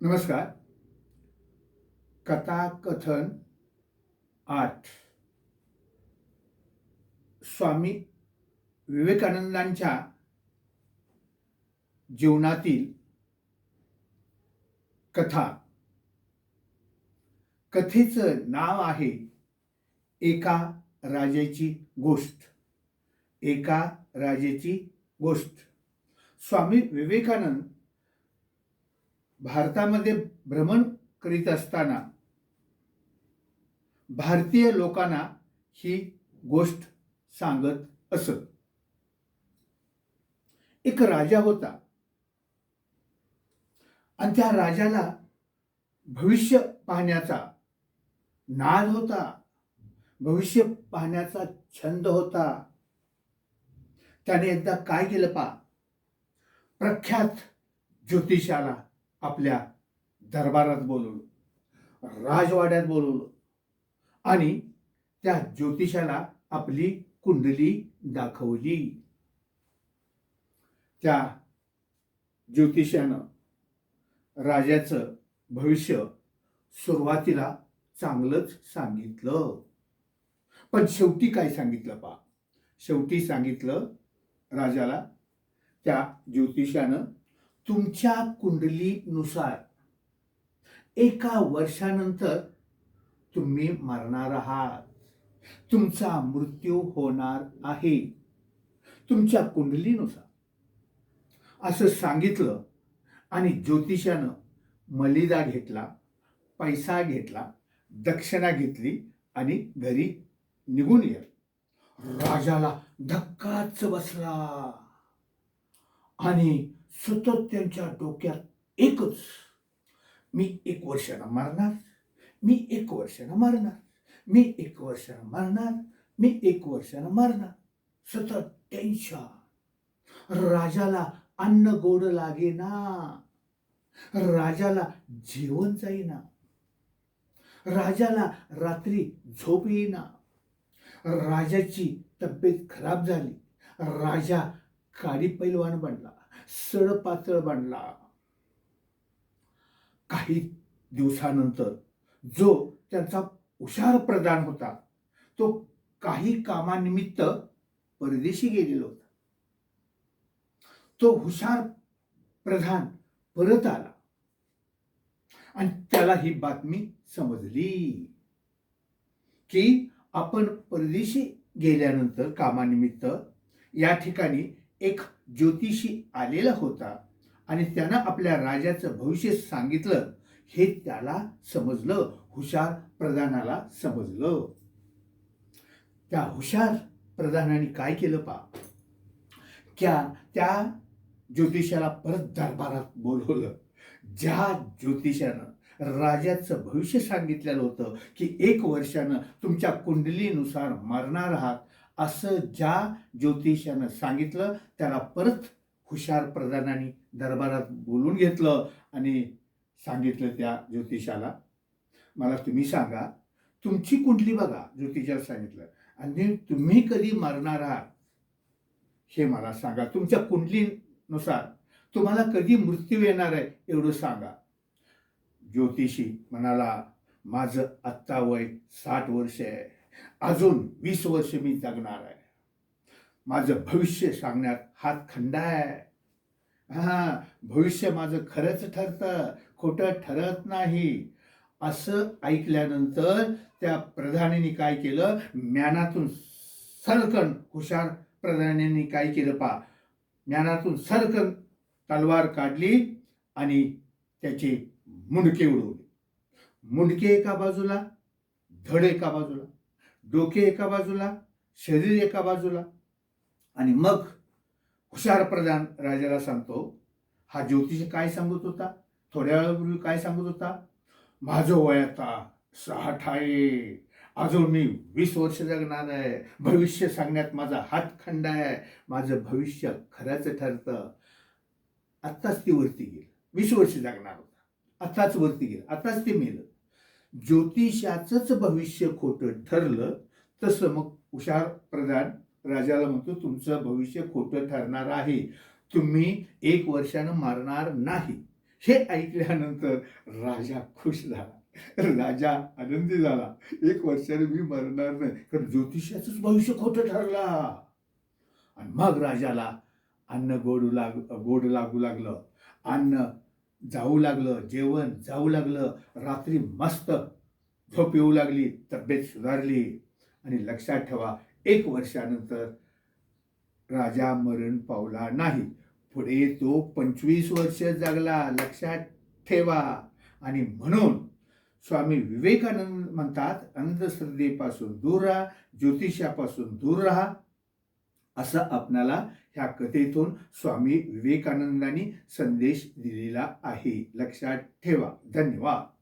नमस्कार. कथाकथन आठ स्वामी विवेकानंदांच्या जीवनातील कथा. कथेचं नाव आहे एका राजेची गोष्ट. एका राजेची गोष्ट. स्वामी विवेकानंद भारतामध्ये भ्रमण करीत असताना भारतीय लोकांना ही गोष्ट सांगत असत. एक राजा होता. आणि त्या राजाला भविष्य पाहण्याचा नाद होता. भविष्य पाहण्याचा छंद होता. त्याने एकदा काय केलं पा प्रख्यात ज्योतिषाला आपल्या दरबारात बोलवलं राजवाड्यात बोलवलं आणि त्या ज्योतिषाला आपली कुंडली दाखवली. त्या ज्योतिषानं राजाचं भविष्य सुरुवातीला चांगलंच सांगितलं. पण शेवटी काय सांगितलं पा शेवटी सांगितलं राजाला त्या ज्योतिषानं तुमच्या कुंडलीनुसार. एका वर्षानंतर तुम्ही मरणार आहात. तुमचा मृत्यू होणार आहे. तुमच्या कुंडलीनुसार. असं सांगितलं आणि ज्योतिषानं मलिदा घेतला पैसा घेतला दक्षिणा घेतली आणि घरी निघून गेला. राजाला धक्काच बसला. आणि सतत त्यांच्या डोक्यात एकच. मी एक वर्षानं मारणार मी एक वर्षानं मारणार मी एक वर्षानं मारणार मी एक वर्षानं मारणार. सतत टेन्शन राजाला अन्न गोड लागेना. राजाला जेवण जाईना. राजाला रात्री झोप येईना. राजाची तब्येत खराब झाली. राजा काडी पैलवान बनला. सड पातळ बनला. काही दिवसानंतर जो त्यांचा हुशार प्रधान होता तो काही कामानिमित्त परदेशी गेलेला होता. तो हुशार प्रधान परत आला. आणि त्याला ही बातमी समजली की आपण परदेशी गेल्यानंतर कामानिमित्त या ठिकाणी एक ज्योतिषी आलेला होता आणि त्यानं आपल्या राजाचं भविष्य सांगितलं हे त्याला समजलं हुशार प्रधानाला समजलं. त्या हुशार प्रधानाने काय केलं पा? क्या त्या ज्योतिषाला परत दरबारात बोलवलं. ज्या ज्योतिषानं राजाचं भविष्य सांगितलेलं होतं की एक वर्षानं तुमच्या कुंडलीनुसार मरणार आहात असं ज्या ज्योतिषानं सांगितलं त्याला परत हुशार प्रधानांनी दरबारात बोलून घेतलं आणि सांगितलं त्या ज्योतिषाला. मला तुम्ही सांगा तुमची कुंडली बघा ज्योतिषाला सांगितलं. आणि तुम्ही कधी मरणार आहात हे मला सांगा. तुमच्या कुंडलीनुसार तुम्हाला कधी मृत्यू येणार आहे एवढं सांगा. ज्योतिषी म्हणाला माझं आत्ता वय साठ वर्ष आहे. अजून वीस वर्ष मी जगणार आहे. माझं भविष्य सांगण्यात हात खंडा आहे. हा भविष्य माझं खरंच ठरतं खोटं ठरत नाही. असं ऐकल्यानंतर त्या प्रधानीने काय केलं? ज्ञानातून सरकन हुशार प्रधानांनी काय केलं पा ज्ञानातून सरकन तलवार काढली आणि त्याचे मुंडके उडवले. मुंडके एका बाजूला धड एका बाजूला. डोके एका बाजूला शरीर एका बाजूला. आणि मग हुशार प्रधान राजाला सांगतो हा ज्योतिष काय सांगत होता? थोड्या वेळापूर्वी काय सांगत होता? माझं वय आता साठ आहे. अजून मी वीस वर्ष जगणार आहे. भविष्य सांगण्यात माझा हात खंड आहे. माझं भविष्य खऱ्याचं ठरतं. आत्ताच ती वरती गेली. वीस वर्ष जगणार होता. आत्ताच वरती गेलं. आत्ताच ते मेलं. ज्योतिषाचंच भविष्य खोटं ठरलं तसं मग हुशार प्रधान राजाला म्हणतो तुमचं भविष्य खोटं ठरणार आहे. तुम्ही एक वर्षानं मारणार नाही. हे ऐकल्यानंतर राजा खुश झाला. राजा आनंदी झाला. एक वर्षाने मी मरणार नाही. कारण ज्योतिषाचंच भविष्य खोटं ठरला. आणि मग राजाला अन्न गोडू लाग गोड लागू लागलं. अन्न जाऊ लागलं जेवण जाऊ लागलं रात्री मस्त झोप येऊ लागली तब्येत सुधारली. आणि लक्षात ठेवा एक वर्षानंतर राजा मरण पावला नाही. पुढे तो पंचवीस वर्ष जगला लक्षात ठेवा. आणि म्हणून स्वामी विवेकानंद म्हणतात अंधश्रद्धेपासून दूर राहा ज्योतिषापासून दूर राहा. असं आपणाला ह्या कथेतून स्वामी विवेकानंदांनी संदेश दिलेला आहे. लक्षात ठेवा. धन्यवाद.